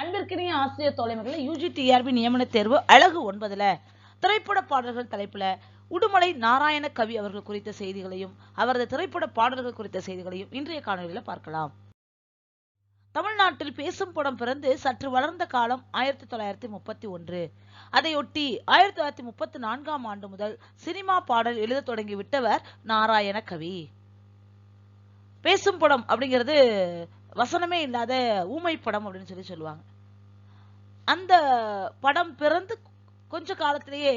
அன்பிற்கினிய ஆசிரியர் தோழமைகளை UG TRP நியமன தேர்வு அழகு ஒன்பதுல. திரைப்பட பாடல்கள் தலைப்புல உடுமலை நாராயண கவி அவர்கள் குறித்த செய்திகளையும் அவரது திரைப்பட பாடல்கள் குறித்த செய்திகளையும் இன்றைய காணொலியில பார்க்கலாம். தமிழ்நாட்டில் பேசும் படம் பிறந்து சற்று வளர்ந்த காலம் ஆயிரத்தி தொள்ளாயிரத்தி முப்பத்தி ஒன்று. அதையொட்டி ஆயிரத்தி தொள்ளாயிரத்தி முப்பத்தி நான்காம் ஆண்டு முதல் சினிமா பாடல் எழுதத் தொடங்கி விட்டவர் நாராயண கவி. பேசும் படம் அப்படிங்கிறது வசனமே இல்லாத ஊமை படம் அப்படின்னு சொல்லி சொல்லுவாங்க. அந்த படம் பிறந்து கொஞ்ச காலத்திலேயே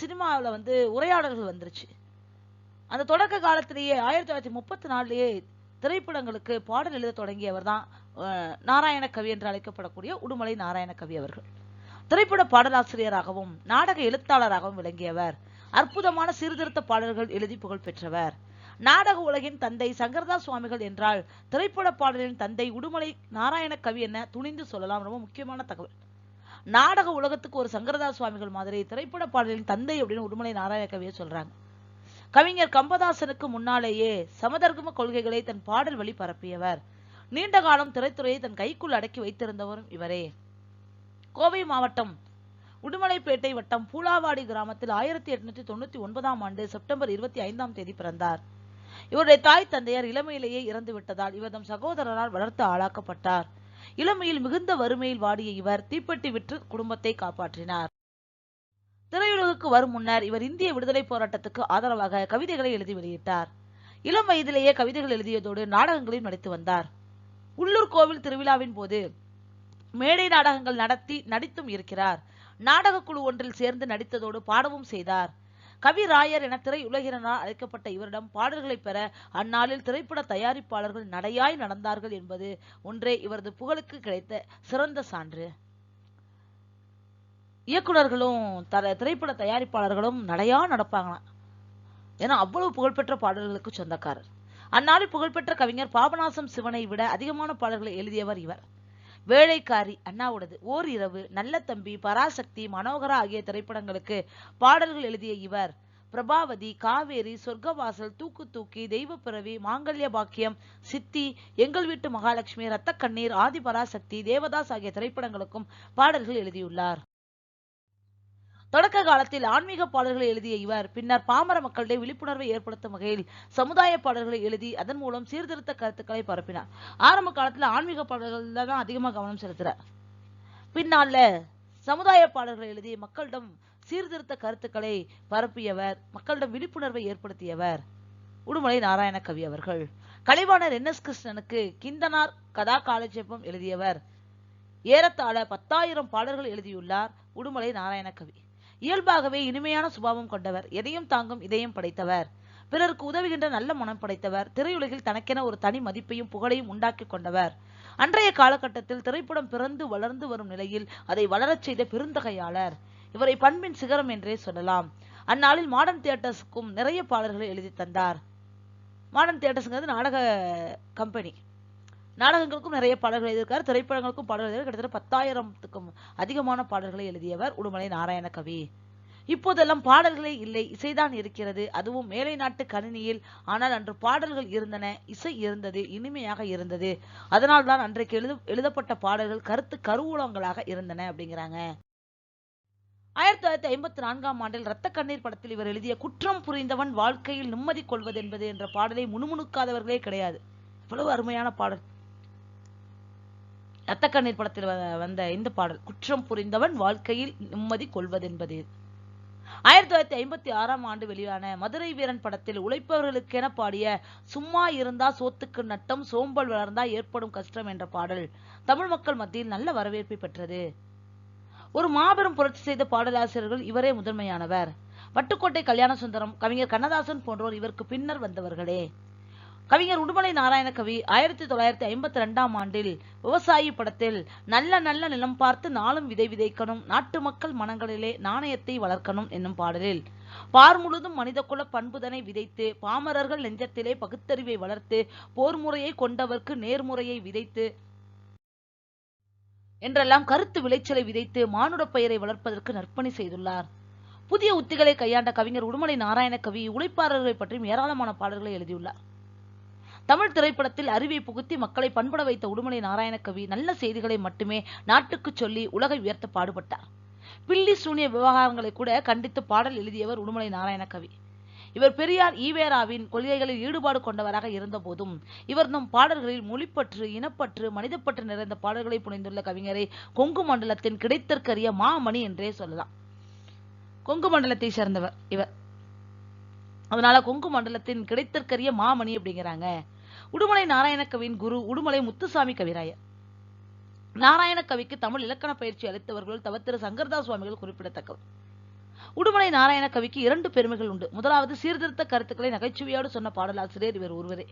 சினிமாவில் வந்து உரையாடல்கள் வந்துருச்சு. அந்த தொடக்க காலத்திலேயே ஆயிரத்தி தொள்ளாயிரத்தி முப்பத்தி நாலுலேயே திரைப்படங்களுக்கு பாடல் எழுத தொடங்கியவர் தான் நாராயண கவி என்று அழைக்கப்படக்கூடிய உடுமலை நாராயண கவி அவர்கள். திரைப்பட பாடலாசிரியராகவும் நாடக எழுத்தாளராகவும் விளங்கியவர். அற்புதமான சீர்திருத்த பாடல்கள் எழுதி புகழ் பெற்றவர். நாடக உலகின் தந்தை சங்கரதாஸ் சுவாமிகள் என்றால் திரைப்பட பாடலின் தந்தை உடுமலை நாராயண கவி என துணிந்து சொல்லலாம். ரொம்ப முக்கியமான தகவல். நாடக உலகத்துக்கு ஒரு சங்கரதாஸ் சுவாமிகள் மாதிரி திரைப்பட பாடலின் தந்தை அப்படின்னு உடுமலை நாராயண கவியை சொல்றாங்க. கவிஞர் கம்பதாசனுக்கு முன்னாலேயே சமதர்கம கொள்கைகளை தன் பாடல் வழி பரப்பியவர். நீண்ட காலம் திரைத்துறையை தன் கைக்குள் அடக்கி வைத்திருந்தவரும் இவரே. கோவை மாவட்டம் உடுமலைப்பேட்டை வட்டம் பூலாவாடி கிராமத்தில் ஆயிரத்தி எட்நூத்தி தொண்ணூத்தி ஒன்பதாம் ஆண்டு செப்டம்பர் இருபத்தி ஐந்தாம் தேதி பிறந்தார். இவருடைய தாய் தந்தையார் இளமையிலேயே இறந்து விட்டதால் இவர் தம் சகோதரரால் வளர்த்து ஆளாக்கப்பட்டார். இளமையில் மிகுந்த வறுமையில் வாடிய இவர் தீப்பெட்டி விற்று குடும்பத்தை காப்பாற்றினார். திரையுலகுக்கு வரும் முன்னர் இவர் இந்திய விடுதலை போராட்டத்துக்கு ஆதரவாக கவிதைகளை எழுதி வெளியிட்டார். இளம் வயதிலேயே கவிதைகள் எழுதியதோடு நாடகங்களையும் நடித்து வந்தார். உள்ளூர் கோவில் திருவிழாவின் போது மேடை நாடகங்கள் நடத்தி நடித்தும் இருக்கிறார். நாடக குழு ஒன்றில் சேர்ந்து நடித்ததோடு பாடவும் செய்தார். கவிராயர் என திரையுலகினால் அழைக்கப்பட்ட இவரிடம் பாடல்களை பெற அந்நாளில் திரைப்பட தயாரிப்பாளர்கள் நடையாய் நடந்தார்கள் என்பது ஒன்றே இவரது புகழுக்கு கிடைத்த சிறந்த சான்று. இயக்குநர்களும் தர திரைப்பட தயாரிப்பாளர்களும் நடையா நடப்பாங்களாம் ஏன்னா அவ்வளவு புகழ்பெற்ற பாடல்களுக்கு சொந்தக்காரர். அந்நாளில் புகழ்பெற்ற கவிஞர் பாபநாசம் சிவனை விட அதிகமான பாடல்களை எழுதியவர் இவர். வேலைக்காரி அண்ணாவுடது ஓர் இரவு நல்ல தம்பி பராசக்தி மனோகரா ஆகிய திரைப்படங்களுக்கு பாடல்கள் எழுதிய இவர். பிரபாவதி காவேரி சொர்க்கவாசல் தூக்கு தூக்கி தெய்வ பிறவி மாங்கல்ய பாக்கியம் சித்தி எங்கள் வீட்டு மகாலட்சுமி ரத்த கண்ணீர் ஆதி பராசக்தி தேவதாஸ் ஆகிய திரைப்படங்களுக்கும் பாடல்கள் எழுதியுள்ளார். தொடக்க காலத்தில் ஆன்மீக பாடல்களை எழுதிய இவர் பின்னர் பாமர மக்களிடையே விழிப்புணர்வை ஏற்படுத்தும் வகையில் சமுதாய பாடல்களை எழுதி அதன் மூலம் சீர்திருத்த கருத்துக்களை பரப்பினார். ஆரம்ப காலத்துல ஆன்மீக பாடல்கள் தான் அதிகமா கவனம் செலுத்துறார். பின்னால சமுதாய பாடல்களை எழுதி மக்களிடம் சீர்திருத்த கருத்துக்களை பரப்பியவர் மக்களிடம் விழிப்புணர்வை ஏற்படுத்தியவர் உடுமலை நாராயண கவி அவர்கள். கலைவாணர் என். எஸ். கிருஷ்ணனுக்கு கிந்தனார் கதா காலட்சேபம் எழுதியவர். ஏறத்தாழ பத்தாயிரம் பாடல்கள் எழுதியுள்ளார் உடுமலை நாராயண கவி இயல்பாகவே இனிமையான சுபாவம் கொண்டவர் எதையும் தாங்கும் இதயம் படைத்தவர். பிறருக்கு உதவுகின்ற நல்ல மனம் படைத்தவர் திரையுலகில் தனக்கென ஒரு தனி மதிப்பையும் புகழையும் உண்டாக்கி கொண்டவர். அன்றைய காலகட்டத்தில் திரைப்படம் பிறந்து வளர்ந்து வரும் நிலையில் அதை வளரச் செய்த பெருந்தகையாளர். இவரை பண்பின் சிகரம் என்றே சொல்லலாம். அந்நாளில் மாடர்ன் தியேட்டர்ஸுக்கும் நிறைய பாடல்களை எழுதி தந்தார். மாடர்ன் தியேட்டர்ஸ்ங்கிறது நாடக கம்பெனி நாடகங்களுக்கும் நிறைய பாடல்கள் எழுதியிருக்கார். திரைப்படங்களுக்கும் பாடல்கள் எழுதியிருக்கார். கிட்டத்தட்ட பத்தாயிரத்துக்கும் அதிகமான பாடல்களை எழுதியவர் உடுமலை நாராயண கவி. இப்போதெல்லாம் பாடல்களே இல்லை. இசைதான் இருக்கிறது. அதுவும் மேலை நாட்டு கணினியில். ஆனால் அன்று பாடல்கள் இருந்தன. இசை இருந்தது. இனிமையாக இருந்தது. அதனால் தான் அன்றைக்கு எழுத எழுதப்பட்ட பாடல்கள் கருத்து கருவூலங்களாக இருந்தன அப்படிங்கிறாங்க. ஆயிரத்தி தொள்ளாயிரத்தி ஐம்பத்தி நான்காம் ஆண்டில் ரத்த கண்ணீர் படத்தில் இவர் எழுதிய குற்றம் புரிந்தவன் வாழ்க்கையில் நிம்மதி கொள்வது என்பது என்ற பாடலை முணுமுணுக்காதவர்களே கிடையாது. இவ்வளவு அருமையான பாடல். ரத்த கண்ணீர் படத்தில் வந்த இந்த பாடல் குற்றம் புரிந்தவன் வாழ்க்கையில் நிம்மதி கொள்வதென்பது. ஆயிரத்தி தொள்ளாயிரத்தி ஐம்பத்தி ஆறாம் ஆண்டு வெளியான மதுரை வீரன் படத்தில் உழைப்பவர்களுக்கென பாடிய சும்மா இருந்தா சோத்துக்கு நட்டம் சோம்பல் வளர்ந்தா ஏற்படும் கஷ்டம் என்ற பாடல் தமிழ் மக்கள் மத்தியில் நல்ல வரவேற்பை பெற்றது. ஒரு மாபெரும் புரட்சி செய்த பாடலாசிரியர்கள் இவரே முதன்மையானவர். வட்டுக்கோட்டை கல்யாண சுந்தரம் கவிஞர் கண்ணதாசன் போன்றோர் இவருக்கு பின்னர் வந்தவர்களே. கவிஞர் உடுமலை நாராயண கவி ஆயிரத்தி தொள்ளாயிரத்தி ஐம்பத்தி ரெண்டாம் ஆண்டில் விவசாயி படத்தில் நல்ல நல்ல நிலம் பார்த்து நாளும் விதை விதைக்கணும் நாட்டு மக்கள் மனங்களிலே நாணயத்தை வளர்க்கணும் என்னும் பாடலில். பார் முழுதும் மனித குல பண்புதனை விதைத்து பாமரர்கள் நெஞ்சத்திலே பகுத்தறிவை வளர்த்து போர் முறையை கொண்டவர்க்கு நேர்முறையை விதைத்து என்றெல்லாம் கருத்து விளைச்சலை விதைத்து மானுட பெயரை வளர்ப்பதற்கு நற்பணி செய்துள்ளார். புதிய உத்திகளை கையாண்ட கவிஞர் உடுமலை நாராயண கவி உழைப்பாளர்களை பற்றியும் ஏராளமான பாடல்களை எழுதியுள்ளார். தமிழ் திரைப்படத்தில் அறிவை புகுத்தி மக்களை பண்பட வைத்த உடுமலை நாராயணகவி நல்ல செய்திகளை மட்டுமே நாட்டுக்கு சொல்லி உலகை உயர்த்த பாடுபட்டார். பில்லி சூனிய விவகாரங்களை கூட கண்டித்து பாடல் எழுதியவர் உடுமலை நாராயணகவி இவர் பெரியார் ஈவேராவின் கொள்கைகளில் ஈடுபாடு கொண்டவராக இருந்த போதும் இவர் நம் பாடல்களில் மொழிப்பற்று இனப்பற்று மனிதப்பற்று நிறைந்த பாடல்களை புனைந்துள்ள கவிஞரை கொங்கு மண்டலத்தின் கிடைத்தற்கரிய மாமணி என்றே சொல்லலாம். கொங்கு மண்டலத்தை சேர்ந்தவர் இவர். அதனால கொங்கு மண்டலத்தின் கிடைத்தற்கரிய மாமணி அப்படிங்கிறாங்க. உடுமலை நாராயணகவியின் குரு உடுமலை முத்துசாமி கவிராயர். நாராயண கவிக்கு தமிழ் இலக்கண பயிற்சி அளித்தவர்கள் தவத்திரு சங்கர்தாஸ் சுவாமிகள் குறிப்பிடத்தக்கவர் உடுமலை நாராயண கவிக்கு இரண்டு பெருமைகள் உண்டு. முதலாவது சீர்திருத்த கருத்துக்களை நகைச்சுவையோடு சொன்ன பாடலாசிரியர் இவர் ஒருவரே.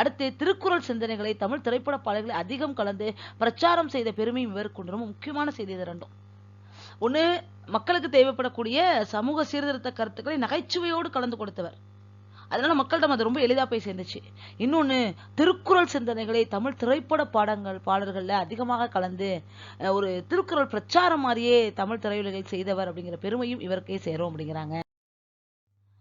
அடுத்து திருக்குறள் சிந்தனைகளை தமிழ் திரைப்பட பாடல்களை அதிகம் கலந்து பிரச்சாரம் செய்த பெருமையும் இவருக்கு உண்டு. முக்கியமான செய்தி இது ரெண்டும். ஒன்று மக்களுக்கு தேவைப்படக்கூடிய சமூக சீர்திருத்த கருத்துக்களை நகைச்சுவையோடு கலந்து கொடுத்தவர். அதனால மக்களிடம் அது ரொம்ப எளிதாக போய் சேர்ந்துச்சு. இன்னொன்னு திருக்குறள் சிந்தனைகளை தமிழ் திரைப்பட பாடங்கள் பாடல்கள்ல அதிகமாக கலந்து ஒரு திருக்குறள் பிரச்சாரம் மாதிரியே தமிழ் திரையுலகில் செய்தவர் அப்படிங்கிற பெருமையும் இவருக்கே சேரும் அப்படிங்கிறாங்க.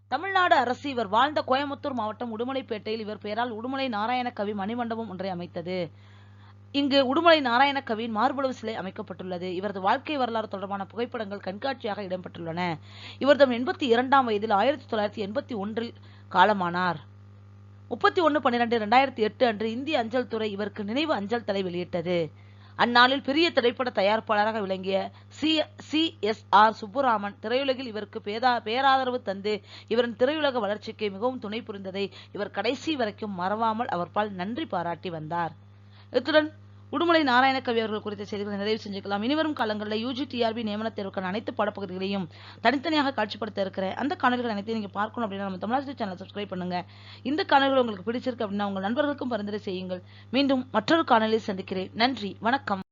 தமிழ்நாடு அரசு இவர் வாழ்ந்த கோயம்புத்தூர் மாவட்டம் உடுமலைப்பேட்டையில் இவர் பெயரால் உடுமலை நாராயண கவி மணிமண்டபம் ஒன்றை அமைத்தது. இங்கு உடுமலை நாராயண கவியின் மார்பளவு சிலை அமைக்கப்பட்டுள்ளது. இவரது வாழ்க்கை வரலாறு தொடர்பான புகைப்படங்கள் கண்காட்சியாக இடம்பெற்றுள்ளன. இவர் தம் எண்பத்தி இரண்டாம் வயதில் ஆயிரத்தி தொள்ளாயிரத்தி எண்பத்தி ஒன்றில் காலமானார். முப்பத்தி ஒன்று பன்னிரெண்டு ரெண்டாயிரத்தி எட்டு அன்று இந்திய அஞ்சல் துறை இவருக்கு நினைவு அஞ்சல் தலை வெளியிட்டது. அந்நாளில் பெரிய திரைப்பட தயாரிப்பாளராக விளங்கிய C C S R Subburaman திரையுலகில் இவருக்கு பேதா பேராதரவு தந்து இவரின் திரையுலக வளர்ச்சிக்கு மிகவும் துணை புரிந்ததை இவர் கடைசி வரைக்கும் மறவாமல் அவர்பால் நன்றி பாராட்டி வந்தார். இத்துடன் உடுமலை நாராயணகவி அவர்கள் குறித்த செய்திகளை நிறைவு செஞ்சுக்கலாம். இனிவரும் காலங்களில் யூஜி டிஆர்பி நியமன தேர்வுக்கான அனைத்து பாடப்பகுதிகளையும் தனித்தனியாக காட்சிப்படுத்த இருக்கிற அந்த காணொலிகள் அனைத்தையும் நீங்க பார்க்கணும் அப்படின்னா நம்ம தமிழ்நாடு சேனல் சப்ஸ்கிரைப் பண்ணுங்க. இந்த காணொலிகள் உங்களுக்கு பிடிச்சிருக்கு அப்படின்னா உங்கள் நண்பர்களுக்கும் பரிந்துரை செய்யுங்கள். மீண்டும் மற்றொரு காணொலியில் சந்திக்கிறேன். நன்றி. வணக்கம்.